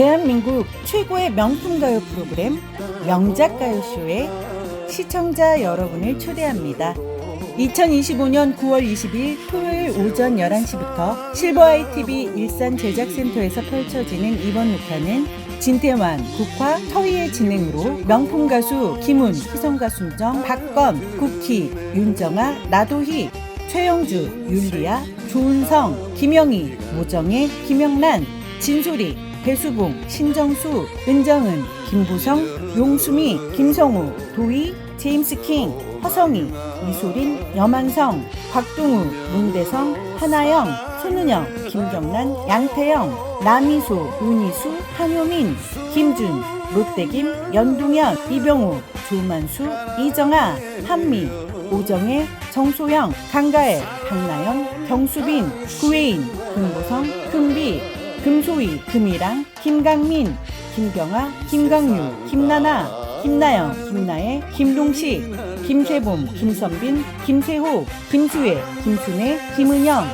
대한민국 최고의 명품 가요 프로그램 명작 가요쇼에 시청자 여러분을 초대합니다. 2025년 9월 20일 토요일 오전 11시부터 실버아이 TV 일산 제작센터에서 펼쳐지는 이번 녹화는 진태환, 국화, 서희의 진행으로 명품 가수 김훈, 희성가 순정, 박건, 국희, 윤정아, 나도희, 최영주, 율리아, 조은성, 김영희, 모정혜, 김영란, 진소리, 배수봉, 신정수, 은정은, 김보성, 용수미, 김성우, 도희, 제임스 킹, 허성희, 이소린, 여만성, 곽동우, 문대성, 하나영, 손은영, 김경란, 양태영, 남희소, 윤희수, 한효민, 김준, 롯데김, 연동현, 이병우, 조만수, 이정아, 한미, 오정혜, 정소영, 강가혜, 박나연, 경수빈, 구혜인, 금보성, 금비, 금소희, 금이랑, 김강민, 김경아, 김강유, 김나나, 김나영, 김나혜, 김동식, 김세봄, 김선빈, 김세호, 김수혜, 김순혜, 김은영,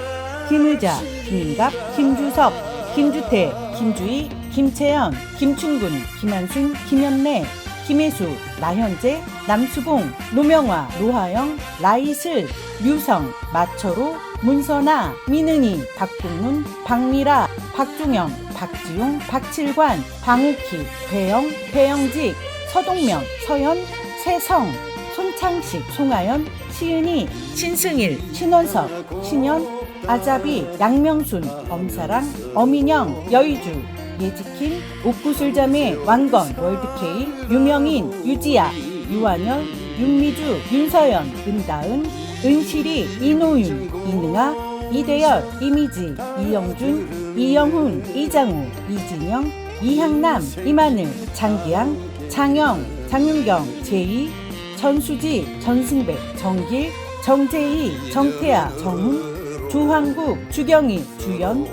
김의자, 김인갑, 김주섭, 김주태, 김주희, 김채연, 김충군, 김한승, 김현래, 김혜수, 나현재, 남수봉, 노명화, 노하영, 라이슬, 류성, 마철호, 문선아, 민은희, 박동문, 박미라, 박종영, 박지용, 박칠관, 방욱희, 배영, 배영직, 서동명, 서현, 세성, 손창식, 송하연, 시은희, 신승일, 신원석, 신현, 아자비, 양명순, 엄사랑, 어민영, 여의주, 예지킨, 옥구슬자매, 왕건, 월드케이, 유명인, 유지아, 유한열, 윤미주, 윤서연, 은다은, 은실이, 이노윤, 이능아, 이대열, 이미지, 이영준, 이영훈, 이장우, 이진영, 이향남, 이마늘, 장기양, 장영, 장윤경, 제이, 전수지, 전승백, 정길, 정재희, 정태아, 정훈, 주황국, 주경희, 주연,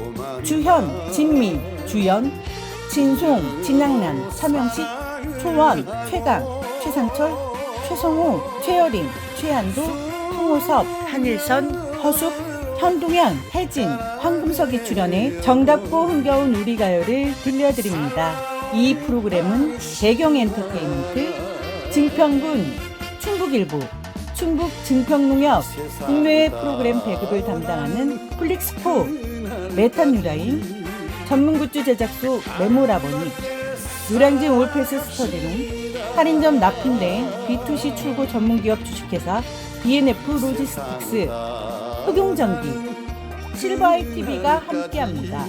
주현, 진미, 주연, 진송, 진양란, 차명식, 초원, 최강, 최상철, 최성호, 최여림, 최한도, 홍호섭, 한일선, 허숙, 현동현, 혜진, 황금석이 출연해 정답고 흥겨운 우리 가요를 들려드립니다. 이 프로그램은 배경 엔터테인먼트, 증평군, 충북일보, 충북 증평농협, 국내외 프로그램 배급을 담당하는 플릭스포, 메탄 유라인, 전문 굿즈 제작소 메모라보니, 노량진 올패스 스터디룸, 할인점 납품된 B2C 출고 전문기업 주식회사 BNF 로지스틱스, 흑용전기, 실버아이 TV가 함께합니다.